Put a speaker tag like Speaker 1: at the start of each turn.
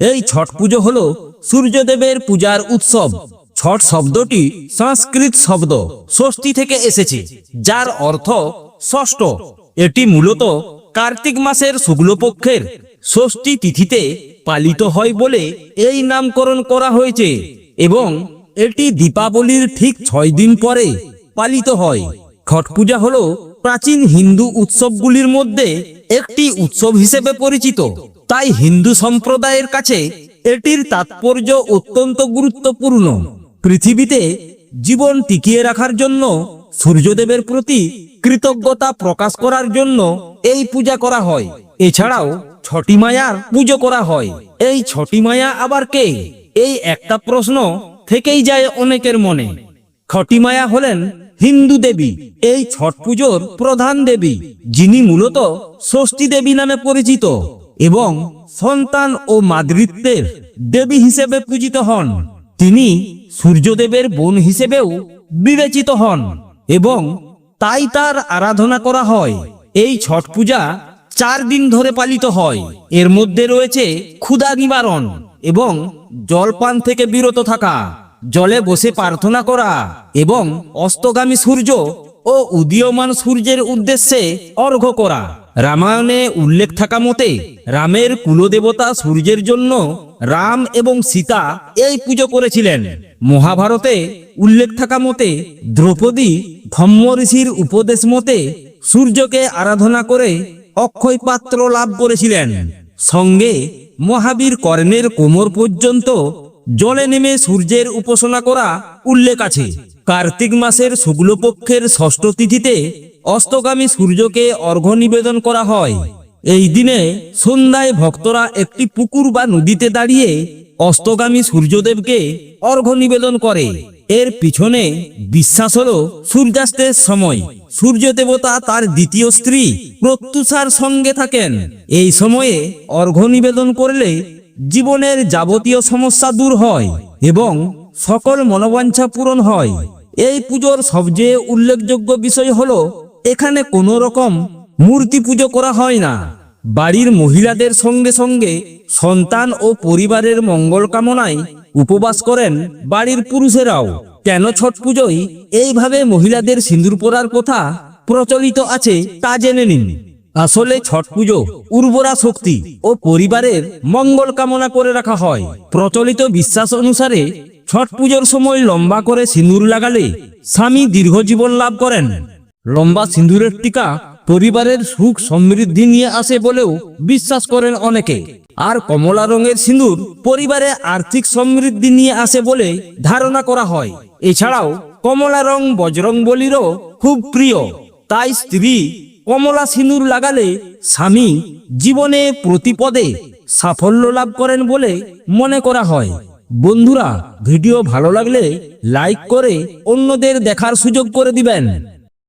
Speaker 1: এই ছট পুজো হলো সূর্যদেবের পূজার উৎসব। ছট শব্দটি সংস্কৃত শব্দ, ষষ্ঠী থেকে এসেছে, যার অর্থ ষষ্ঠ। এটি মূলত কার্তিক মাসের শুক্লপক্ষের ষষ্ঠী তিথিতে পালিত হয় বলে এই নামকরণ করা হয়েছে এবং এটি দীপাবলির ঠিক ছয় দিন পরে পালিত হয়। ছট পূজা হলো প্রাচীন হিন্দু উৎসবগুলির মধ্যে একটি উৎসব হিসেবে পরিচিত। তাই হিন্দু সম্প্রদায়ের কাছে এটির তাৎপর্য অত্যন্ত গুরুত্বপূর্ণ। পৃথিবীতে জীবন টিকিয়ে রাখার জন্য সূর্যদেবের প্রতি কৃতজ্ঞতা প্রকাশ করার জন্য এই পূজা করা হয়। এছাড়াও ছটি মায়ার পুজো করা হয়। এই ছটি মায়া আবার কে? এই একটা প্রশ্ন থেকেই যায় অনেকের মনে। ছটি মায়া হলেন হিন্দু দেবী, এই ছট পুজোর প্রধান দেবী, যিনি মূলত ষষ্ঠী দেবী নামে পরিচিত। এবং সন্তান ও মাতৃত্বের দেবী হিসেবে পূজিত হন। তিনি সূর্যদেবের বোন হিসেবেও বিবেচিত হন এবং তাই তার আরাধনা করা হয়। এই ছট পূজা চার দিন ধরে পালিত হয়। এর মধ্যে রয়েছে ক্ষুধা নিবারণ এবং জলপান থেকে বিরত থাকা, জলে বসে প্রার্থনা করা এবং অস্তগামী সূর্য ও উদীয়মান সূর্যের উদ্দেশ্যে অর্ঘ্য করা। রামায়ণে উল্লেখ থাকা মতে, রামের কুলদেবতা সূর্যের জন্য রাম এবং সীতা এই পুজো করেছিলেন। মহাভারতে উল্লেখ থাকা মতে, দ্রৌপদী ধম্ম ঋষির উপদেশ মতে সূর্যকে আরাধনা করে অক্ষয় পাত্র লাভ করেছিলেন। সঙ্গে মহাবীর কর্ণের কোমর পর্যন্ত জলে নেমে সূর্যের উপাসনা করা উল্লেখ আছে। কার্তিক মাসের শুক্লপক্ষের ষষ্ঠ তিথিতে অস্তগামী সূর্যকে অর্ঘ্য নিবেদন করা হয়। এই দিনে সন্ধ্যায় ভক্তরা একটি পুকুর বা নদীতে দাঁড়িয়ে অস্তগামী সূর্যদেবকে অর্ঘ্য নিবেদন করে। এর পিছনে বিশ্বাস হলো সূর্যাস্তের সময়। সূর্য দেবতা তার দ্বিতীয় স্ত্রী প্রত্যুষার সঙ্গে থাকেন। এই সময়ে অর্ঘ্য নিবেদন করলে জীবনের যাবতীয় সমস্যা দূর হয় এবং সকল মনোবাঞ্ছা পূরণ হয়। এই পুজোর সবচেয়ে উল্লেখযোগ্য বিষয় হল, এখানে কোনো রকম মূর্তি পুজো করা হয় না। বাড়ির মহিলাদের সঙ্গে সঙ্গে সন্তান ও পরিবারের মঙ্গল কামনায় উপবাস করেন বাড়ির পুরুষেরাও। কেন ছট পুজোয় এইভাবে মহিলাদের সিঁদুর পরার কথা প্রচলিত আছে তা জেনে নিন। আসলে ছট পুজো উর্বরা শক্তি ও পরিবারের মঙ্গল কামনা করে রাখা হয়। প্রচলিত বিশ্বাস অনুসারে ছট পুজোর সময় লম্বা করে সিঁদুর লাগালে স্বামী দীর্ঘ জীবন লাভ করেন। লম্বা সিঁদুরের টিকা পরিবারের সুখ সমৃদ্ধি নিয়ে আসে বলেও বিশ্বাস করেন অনেকে। আর কমলা রঙের সিঁদুর পরিবারে আর্থিক সমৃদ্ধি নিয়ে আসে বলে ধারণা করা হয়। এছাড়াও কমলা রং বজরং বলিরও খুব প্রিয়। তাই স্ত্রী কমলা সিঁদুর লাগালে স্বামী জীবনে প্রতিপদে সাফল্য লাভ করেন বলে মনে করা হয়। বন্ধুরা ভিডিও ভালো লাগলে লাইক করে অন্যদের দেখার সুযোগ করে দিবেন।